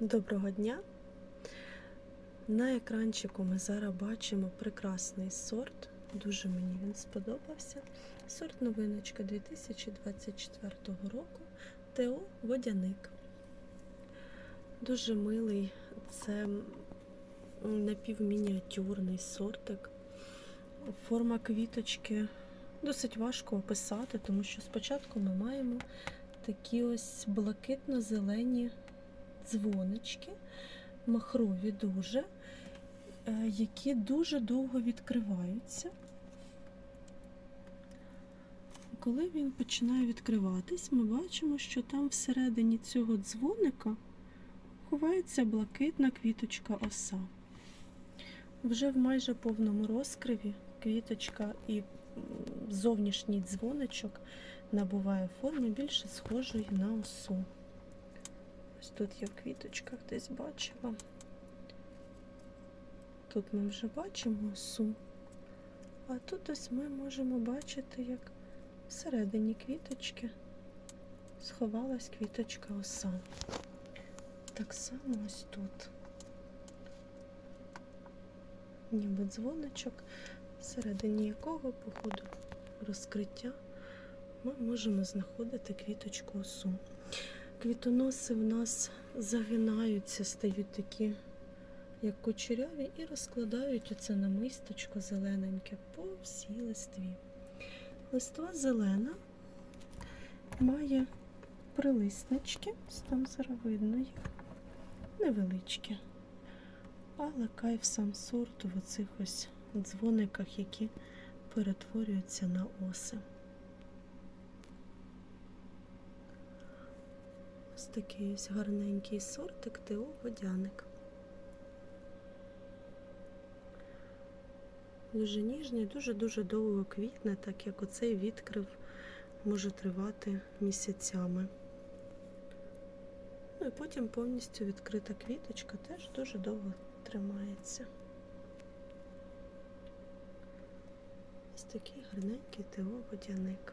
Доброго дня! На екранчику ми зараз бачимо прекрасний сорт. Дуже мені він сподобався. Сорт новиночка 2024 року ТО Водяник. Дуже милий, це напівмініатюрний сортик. Форма квіточки досить важко описати, тому що спочатку ми маємо такі ось блакитно-зелені дзвонички, махрові дуже, е, які дуже довго відкриваються. Коли він починає відкриватись, ми бачимо, що там всередині цього дзвоника ховається блакитна квіточка оса. Вже в майже повному розкриві квіточка і зовнішній дзвоничок набуває форми більше схожої на осу. Ось тут я в квіточках десь бачила. Тут ми вже бачимо осу, а тут ось ми можемо бачити, як всередині квіточки сховалась квіточка оса. Так само ось тут. Ніби дзвоничок, всередині якого, по ходу розкриття, ми можемо знаходити квіточку осу. Квітоноси в нас загинаються, стають такі, як кучеряві, і розкладають оце намисточко зелененьке по всій листві. Листва зелена має прилиснички, там зараз видно їх, невеличкі. Але кайф сам сорт в оцих ось дзвониках, які перетворюються на оси. Ось такий ось гарненький сортик ТО водяник. Дуже ніжний, дуже-дуже довго квітне, так як оцей відкрив може тривати місяцями. Ну і потім повністю відкрита квіточка теж дуже довго тримається. Ось такий гарненький ТО водяник.